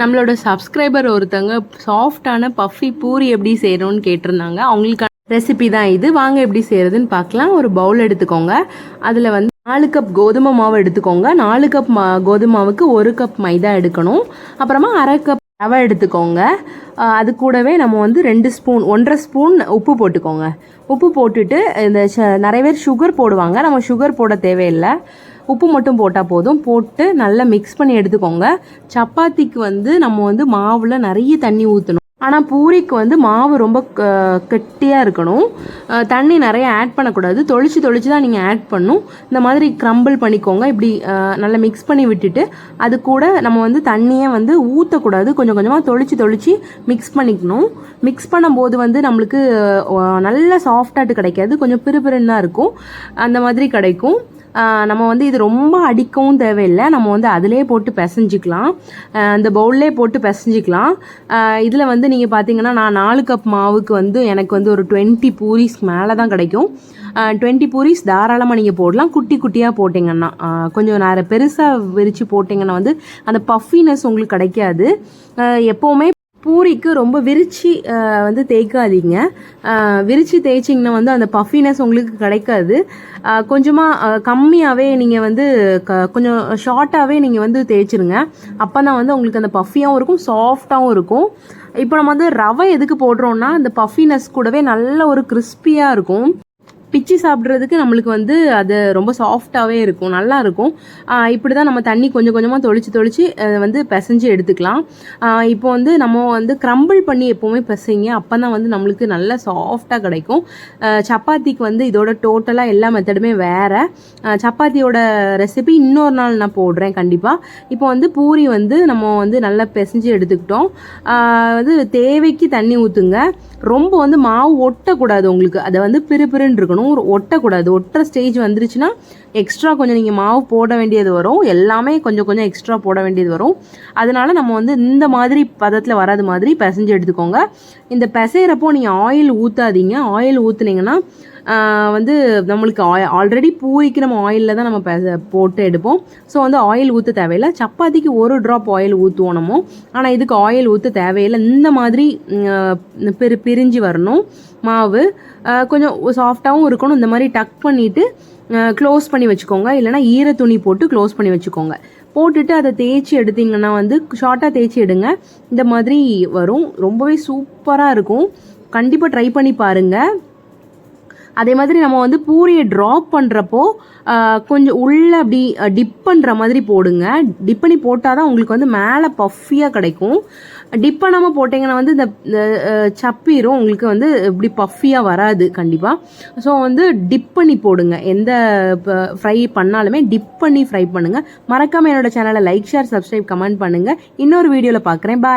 நம்மளோட சப்ஸ்கிரைபர் ஒருத்தவங்க சாஃப்டான பஃபி பூரி எப்படி செய்யணும்னு கேட்டிருந்தாங்க. அவங்களுக்கான ரெசிபி தான் இது. வாங்க எப்படி செய்யறதுன்னு பார்க்கலாம். ஒரு பவுல் எடுத்துக்கோங்க. அதில் வந்து நாலு கப் கோதுமை மாவு எடுத்துக்கோங்க. நாலு கப் மா கோதுமை மாவுக்கு ஒரு கப் மைதா எடுக்கணும். அப்புறமா அரை கப் ரவை எடுத்துக்கோங்க. அது கூடவே நம்ம வந்து ரெண்டு ஸ்பூன் ஒன்றரை ஸ்பூன் உப்பு போட்டுக்கோங்க. உப்பு போட்டுட்டு இந்த நிறைய பேர் சுகர் போடுவாங்க. நம்ம சுகர் போட தேவையில்லை. உப்பு மட்டும் போட்டால் போதும். போட்டு நல்லா மிக்ஸ் பண்ணி எடுத்துக்கோங்க. சப்பாத்திக்கு வந்து நம்ம வந்து மாவில் நிறைய தண்ணி ஊற்றணும் ஆனால் பூரிக்கு வந்து மாவு ரொம்ப க- கெட்டியாக இருக்கணும். தண்ணி நிறைய ஆட் பண்ணக்கூடாது. தொளிச்சு தொளிச்சு தான் நீங்கள் ஆட் பண்ணும். இந்த மாதிரி க்ரம்பிள் பண்ணிக்கோங்க. இப்படி நல்லா மிக்ஸ் பண்ணி விட்டுட்டு அது கூட நம்ம வந்து தண்ணியை வந்து ஊற்றக்கூடாது கொஞ்சம் கொஞ்சமாக தொளிச்சு தொளிச்சு மிக்ஸ் பண்ணிக்கணும். மிக்ஸ் பண்ணும்போது வந்து நம்மளுக்கு நல்ல சாஃப்டாட்டு கிடைக்காது. கொஞ்சம் பிறுபிறுன்னு தான் இருக்கும். அந்த மாதிரி கிடைக்கும். நம்ம வந்து இது ரொம்ப அடிக்கவும் தேவையில்லை. நம்ம வந்து அதிலே போட்டு பிசைஞ்சிக்கலாம். இந்த அந்த பவுல்லே போட்டு பிசைஞ்சிக்கலாம். இதில் வந்து நீங்கள் பார்த்தீங்கன்னா நான் நாலு கப் மாவுக்கு வந்து எனக்கு வந்து ஒரு டுவெண்ட்டி பூரிஸ் மேலே தான் கிடைக்கும். டுவெண்ட்டி பூரிஸ் தாராளமாக நீங்கள் போடலாம். குட்டி குட்டியாக போட்டிங்கன்னா கொஞ்சம் நேரம் பெருசாக விரித்து போட்டிங்கன்னா வந்து அந்த பஃபினஸ் உங்களுக்கு கிடைக்காது. எப்போவுமே பூரிக்கு ரொம்ப விரிச்சு வந்து தேய்க்காதீங்க. விரிச்சு தேய்ச்சிங்கன்னா வந்து அந்த பஃபினஸ் உங்களுக்கு கிடைக்காது. கொஞ்சமாக கம்மியாகவே நீங்கள் வந்து க கொஞ்சம் ஷார்ட்டாகவே நீங்கள் வந்து தேய்ச்சிருங்க. அப்போ தான் வந்து உங்களுக்கு அந்த பஃபியாகவும் இருக்கும் சாஃப்டாகவும் இருக்கும். இப்போ நம்ம வந்து ரவை எதுக்கு போடுறோன்னா அந்த பஃபினஸ் கூடவே நல்ல ஒரு கிறிஸ்பியாக இருக்கும். பிச்சு சாப்பிட்றதுக்கு நம்மளுக்கு வந்து அது ரொம்ப சாஃப்டாகவே இருக்கும் நல்லா இருக்கும் இப்படி தான் நம்ம தண்ணி கொஞ்சம் கொஞ்சமாக தொளிச்சு தொளிச்சு அதை வந்து பிசைஞ்சு எடுத்துக்கலாம். இப்போ வந்து நம்ம வந்து க்ரம்பிள் பண்ணி எப்போவுமே பிசைங்க அப்போ தான் வந்து நம்மளுக்கு நல்லா சாஃப்டாக கிடைக்கும். சப்பாத்திக்கு வந்து இதோட டோட்டலாக எல்லா மெத்தடுமே வேறு. சப்பாத்தியோட ரெசிபி இன்னொரு நாள் நான் போடுறேன் கண்டிப்பாக இப்போ வந்து பூரி வந்து நம்ம வந்து நல்லா பிசைஞ்சு எடுத்துக்கிட்டோம். வந்து தேவைக்கு தண்ணி ஊற்றுங்க ரொம்ப வந்து மாவு ஒட்டக்கூடாது உங்களுக்கு. அதை வந்து பிறுபிறுன்னு இருக்கணும். ஒரு ஒட்டக்கூடாது. ஒட்டுற ஸ்டேஜ் வந்துருச்சுன்னா எக்ஸ்ட்ரா கொஞ்சம் நீங்கள் மாவு போட வேண்டியது வரும். எல்லாமே கொஞ்சம் கொஞ்சம் எக்ஸ்ட்ரா போட வேண்டியது வரும். அதனால நம்ம வந்து இந்த மாதிரி பதத்தில் வராது மாதிரி பிசைஞ்சு எடுத்துக்கோங்க. இந்த பிசைகிறப்போ நீங்கள் ஆயில் ஊற்றாதீங்க ஆயில் ஊற்றுனீங்கன்னா வந்து நம்மளுக்கு ஆல்ரெடி பூரிக்கு நம்ம ஆயிலில் தான் நம்ம பெச- போட்டு எடுப்போம். ஸோ வந்து ஆயில் ஊற்ற தேவையில்லை. சப்பாத்திக்கு ஒரு ட்ராப் ஆயில் ஊற்றுவோம் நம்ம. ஆனால் இதுக்கு ஆயில் ஊற்ற தேவையில்லை. இந்த மாதிரி பிரி பிரிஞ்சு வரணும். மாவு கொஞ்சம் சாஃப்டாகவும் இருக்கணும். இந்த மாதிரி டக் பண்ணிவிட்டு க்ளோஸ் பண்ணி வச்சுக்கோங்க. இல்லைனா ஈர துணி போட்டு க்ளோஸ் பண்ணி வச்சுக்கோங்க. போட்டுட்டு அதை தேய்ச்சி எடுத்தீங்கன்னா வந்து ஷார்ட்டாக தேய்ச்சி எடுங்க. இந்த மாதிரி வரும். ரொம்பவே சூப்பராக இருக்கும். கண்டிப்பாக ட்ரை பண்ணி பாருங்கள் அதே மாதிரி நம்ம வந்து பூரியை ட்ராப் பண்ணுறப்போ கொஞ்சம் உள்ளே அப்படி டிப் பண்ணுற மாதிரி போடுங்க. டிப் பண்ணி போட்டால் தான் உங்களுக்கு வந்து மேலே பஃபியாக கிடைக்கும். டிப் பண்ணாமல் போட்டிங்கன்னா வந்து இந்த சப்பீரும் உங்களுக்கு வந்து இப்படி பஃபியாக வராது கண்டிப்பாக ஸோ வந்து டிப் பண்ணி போடுங்க. எந்த ஃப்ரை பண்ணாலுமே டிப் பண்ணி ஃப்ரை பண்ணுங்கள் மறக்காமல் என்னோடய சேனலை லைக் ஷேர் சப்ஸ்கிரைப் கமெண்ட் பண்ணுங்கள் இன்னொரு வீடியோவில் பார்க்குறேன் பாய்